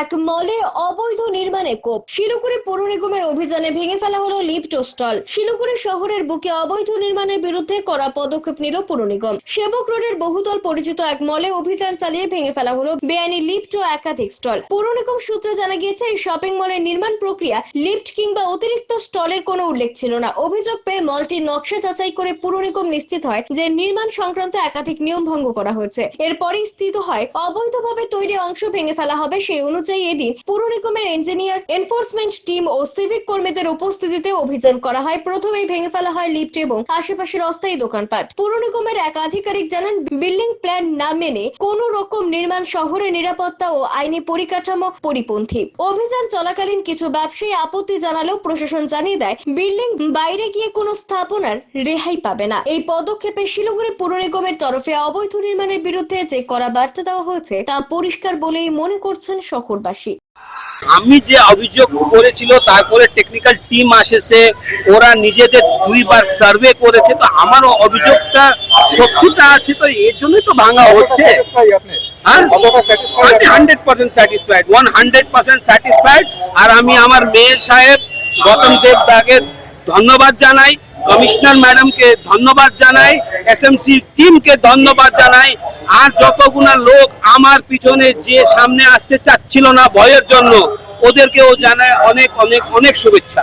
এক মলে অবৈধ নির্মাণে কোপ। শিলিগুড়ি পৌর নিগমের অভিযানে ভেঙে ফেলা হলো লিফট স্টল। শিলিগুড়ি শহরের বুকে অবৈধ নির্মাণের বিরুদ্ধে করা পদক্ষেপ নিল পৌর নিগম। সেবক রোডের বহুতল পরিচিত এক মলে অভিযান চালিয়ে ভেঙে ফেলা হলো বেআইনি লিফট ও একাধিক স্টল। পৌর নিগম সূত্রে জানা গিয়েছে, এই শপিং মলের নির্মাণ প্রক্রিয়া লিফট কিংবা অতিরিক্ত স্টলের কোনো উল্লেখ ছিল না। অভিযোগ পেয়ে মলটির নকশা যাচাই করে পৌর নিগম নিশ্চিত হয় যে নির্মাণ সংক্রান্ত একাধিক নিয়ম ভঙ্গ করা হয়েছে। এরপরই স্থিত হয়, অবৈধভাবে তৈরি অংশ ভেঙে ফেলা হবে সেই অনুযায়ী এদিন পুর নিগমের ইঞ্জিনিয়ার এনফোর্সমেন্ট টিম ও সিভিক কর্মীদের উপস্থিতিতে অভিযান করা হয়। প্রথমেই ভেঙে ফেলা হয় লিফট এবং আশেপাশের অস্থায়ী দোকানপাট। পুর নিগমের এক আধিকারিক জানান, বিল্ডিং প্ল্যান না মেনে কোন রকম নির্মাণ শহরের নিরাপত্তা ও আইনি পরিকাঠামো পরিপন্থী। অভিযান চলাকালীন কিছু ব্যবসায়ী আপত্তি জানালেও প্রশাসন জানিয়ে দেয়, বিল্ডিং বাইরে গিয়ে কোনো স্থাপনার রেহাই পাবে না। এই পদক্ষেপে শিলিগুড়ি পুর নিগমের তরফে অবৈধ নির্মাণের বিরুদ্ধে যে কড়া বার্তা দেওয়া হয়েছে তা পরিষ্কার বলেই মনে করছেন শহরবাসী আমি যে অভিযোগ করেছিল তারপরে টেকনিক্যাল টিম আসেছে ওরা নিজেদের দুইবার সার্ভে করেছে, তো আমার অভিযোগটা সত্যিটা আছে, তো এর জন্যই তো ভাঙা হচ্ছে হ্যাঁ? আর আমি আমার মেয়ের সাহেব, গৌতম দেব দাকে ধন্যবাদ জানাই, কমিশনার ম্যাডামকে ধন্যবাদ জানাই এস এসএমসি টিমকে ধন্যবাদ জানাই আর যতগুনা লোক আমার পিছনে যে সামনে আসতে চাচ্ছিল না ভয়ের জন্য, ওদেরকেও জানায় অনেক অনেক অনেক শুভেচ্ছা।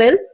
Eiffel